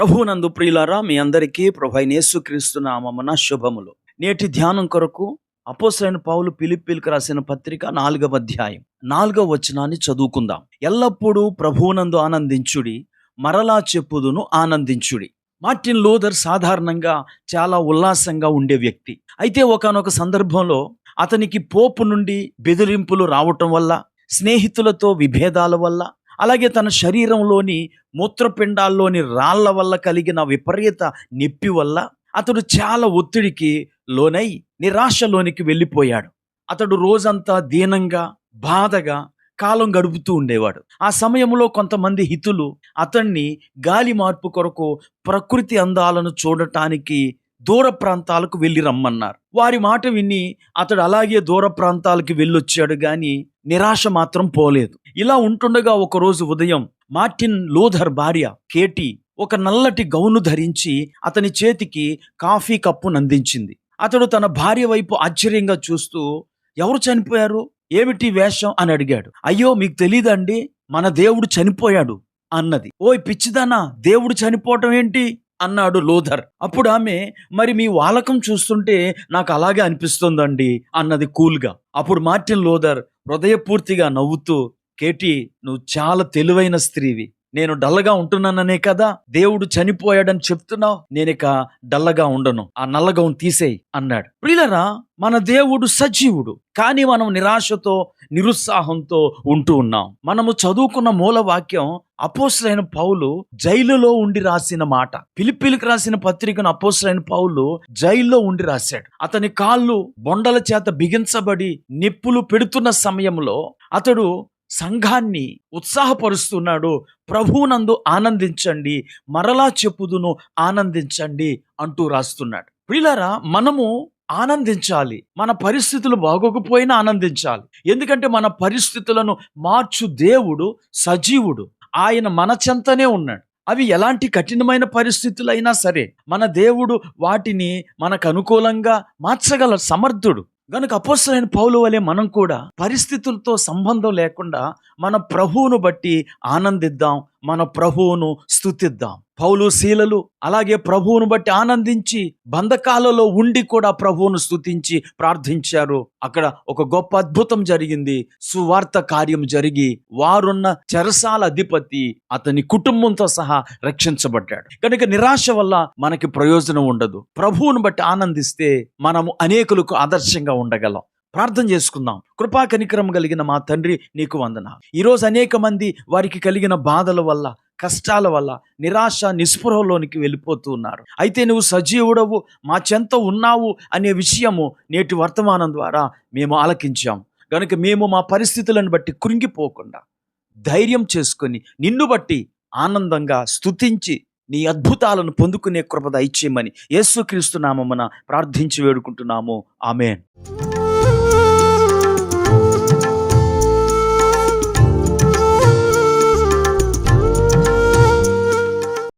ప్రభునందు ప్రియులారా మీ అందరికీ ప్రభుయేసుక్రీస్తు నామమున శుభములు. నేటి ధ్యానం కొరకు అపోసైన పావులు పిలిపిలికి రాసిన పత్రిక నాలుగవ అధ్యాయం నాలుగవ వచనాన్ని చదువుకుందాం. ఎల్లప్పుడూ ప్రభువునందు ఆనందించుడి మరలా చెప్పుదును ఆనందించుడి. మార్టిన్ లూథర్ సాధారణంగా చాలా ఉల్లాసంగా ఉండే వ్యక్తి. అయితే ఒకానొక సందర్భంలో అతనికి పోపు నుండి బెదిరింపులు రావటం వల్ల స్నేహితులతో విభేదాల వల్ల అలాగే తన శరీరంలోని మూత్రపిండాల్లోని రాళ్ళ వల్ల కలిగిన విపరీత నొప్పి వల్ల అతడు చాలా ఒత్తిడికి లోనై నిరాశలోనికి వెళ్ళిపోయాడు. అతడు రోజంతా దీనంగా బాధగా కాలం గడుపుతూ ఉండేవాడు. ఆ సమయంలో కొంతమంది హితులు అతన్ని గాలి మార్పు కొరకు ప్రకృతి అందాలను చూడటానికి దూర ప్రాంతాలకు వెళ్ళి రమ్మన్నారు. వారి మాట విని అతడు అలాగే దూర ప్రాంతాలకి వెళ్ళొచ్చాడు గాని నిరాశ మాత్రం పోలేదు. ఇలా ఉంటుండగా ఒకరోజు ఉదయం మార్టిన్ లూథర్ భార్య కేటీ ఒక నల్లటి గౌను ధరించి అతని చేతికి కాఫీ కప్పును అందించింది అతడు తన భార్య వైపు ఆశ్చర్యంగా చూస్తూ ఎవరు చనిపోయారు? ఏమిటి వేషం? అని అడిగాడు. అయ్యో మీకు తెలియదండి మన దేవుడు చనిపోయాడు అన్నది. ఓయ్ పిచ్చిదానా దేవుడు చనిపోవటం ఏంటి? అన్నాడు లోధర్ అప్పుడు ఆమె మరి మీ వాలకం చూస్తుంటే నాకు అలాగే అనిపిస్తుందండి అన్నది కూల్గా. అప్పుడు మార్టిన్ లోధర్ హృదయపూర్తిగా నవ్వుతూ కేటీ నువ్వు చాలా తెలివైన స్త్రీవి. నేను డల్లగా ఉంటున్నాననే కదా? దేవుడు చనిపోయాడని చెప్తున్నావు? నేనిక డల్లగా ఉండను. ఆ నల్లగౌన్ తీసేయి అన్నాడు. ప్రియులరా మన దేవుడు సజీవుడు. కానీ మనం నిరాశతో నిరుత్సాహంతో ఉంటూ ఉన్నాం. మనము చదువుకున్న మూల వాక్యం అపోసులైన పౌలు జైలులో ఉండి రాసిన మాట. పిలిపిలికి రాసిన పత్రికను అపోసులైన పౌలు జైల్లో ఉండి రాశాడు. అతని కాళ్ళు బొండల చేత బిగించబడి నిప్పులు పెడుతున్న సమయంలో అతడు సంఘాన్ని ఉత్సాహపరుస్తున్నాడు. ప్రభువునందు ఆనందించండి. మరలా చెప్పుదును ఆనందించండి అంటూ రాస్తున్నాడు. ప్రియులారా మనము ఆనందించాలి. మన పరిస్థితులు బాగోకపోయినా ఆనందించాలి. ఎందుకంటే మన పరిస్థితులను మార్చు దేవుడు సజీవుడు. ఆయన మన చెంతనే ఉన్నాడు. అవి ఎలాంటి కఠినమైన పరిస్థితులైనా సరే మన దేవుడు వాటిని మనకు అనుకూలంగా మార్చగల సమర్థుడు. గనుక అపోస్తులైన పౌలు వలె మనం కూడా పరిస్థితులతో సంబంధం లేకుండా మన ప్రభువును బట్టి ఆనందిద్దాం మన ప్రభువును స్తుతిద్దాం. పౌలు శీలలు అలాగే ప్రభువును బట్టి ఆనందించి బంధకాలలో ఉండి కూడా ప్రభువును స్తుతించి ప్రార్థించారు. అక్కడ ఒక గొప్ప అద్భుతం జరిగింది. సువార్త కార్యం జరిగి వారున్న చెరసాల అధిపతి అతని కుటుంబంతో సహా రక్షించబడ్డాడు. కనుక నిరాశ వల్ల మనకి ప్రయోజనం ఉండదు. ప్రభువును బట్టి ఆనందిస్తే మనము అనేకులకు ఆదర్శంగా ఉండగలం. ప్రార్థన చేసుకుందాం. కృపా కనికరం కలిగిన మా తండ్రి నీకు వందన ఈరోజు అనేక మంది వారికి కలిగిన బాధల వల్ల కష్టాల వల్ల నిరాశ నిస్పృహలోనికి వెళ్ళిపోతూ ఉన్నారు. అయితే నువ్వు సజీవుడవు మా చెంత ఉన్నావు అనే విషయము నేటి వర్తమానం ద్వారా మేము ఆలకించాం. కనుక మేము మా పరిస్థితులను బట్టి కృంగిపోకుండా ధైర్యం చేసుకొని నిన్ను బట్టి ఆనందంగా స్థుతించి నీ అద్భుతాలను పొందుకునే కృపద ఇచ్చేయమని యేసుక్రీస్తు నామమున ప్రార్థించి వేడుకుంటున్నాము. ఆమెన్.